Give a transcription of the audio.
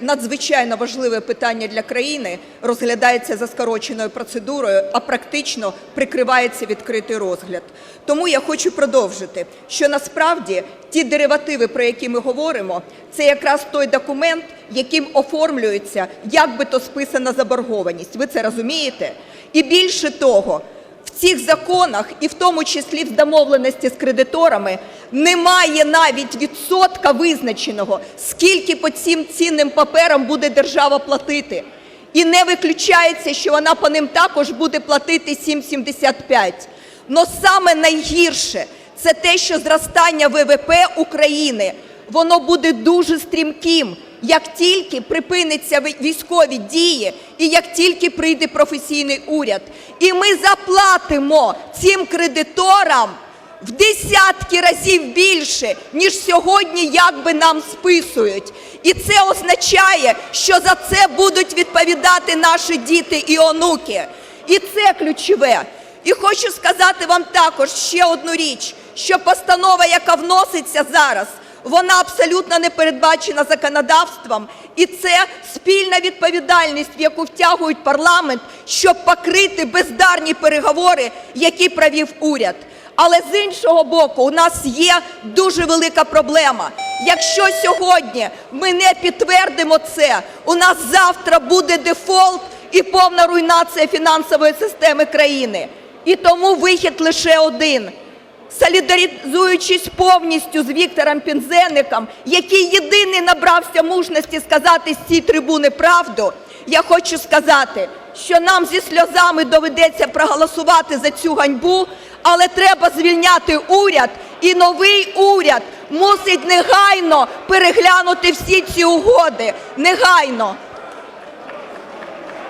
Надзвичайно важливе питання для країни розглядається за скороченою процедурою, а практично прикривається відкритий розгляд. Тому я хочу продовжити, що насправді ті деривативи, про які ми говоримо, це якраз той документ, яким оформлюється як би то списана заборгованість. Ви це розумієте? І більше того, в цих законах, і в тому числі в домовленості з кредиторами, немає навіть відсотка визначеного, скільки по цим цінним паперам буде держава платити. І не виключається, що вона по ним також буде платити 7,75. Но саме найгірше це те, що зростання ВВП України воно буде дуже стрімким, як тільки припиняться вій- військові дії і як тільки прийде професійний уряд. І ми заплатимо цим кредиторам в десятки разів більше, ніж сьогодні якби нам списують. І це означає, що за це будуть відповідати наші діти і онуки. І це ключове. І хочу сказати вам також ще одну річ, що постанова, яка вноситься зараз, вона абсолютно не передбачена законодавством, і це спільна відповідальність, в яку втягують парламент, щоб покрити бездарні переговори, які провів уряд. Але з іншого боку, у нас є дуже велика проблема. Якщо сьогодні ми не підтвердимо це, у нас завтра буде дефолт і повна руйнація фінансової системи країни. І тому вихід лише один. Солідаризуючись повністю з Віктором Пінзеником, який єдиний набрався мужності сказати з цієї трибуни правду, я хочу сказати, що нам зі сльозами доведеться проголосувати за цю ганьбу, але треба звільняти уряд, і новий уряд мусить негайно переглянути всі ці угоди. Негайно.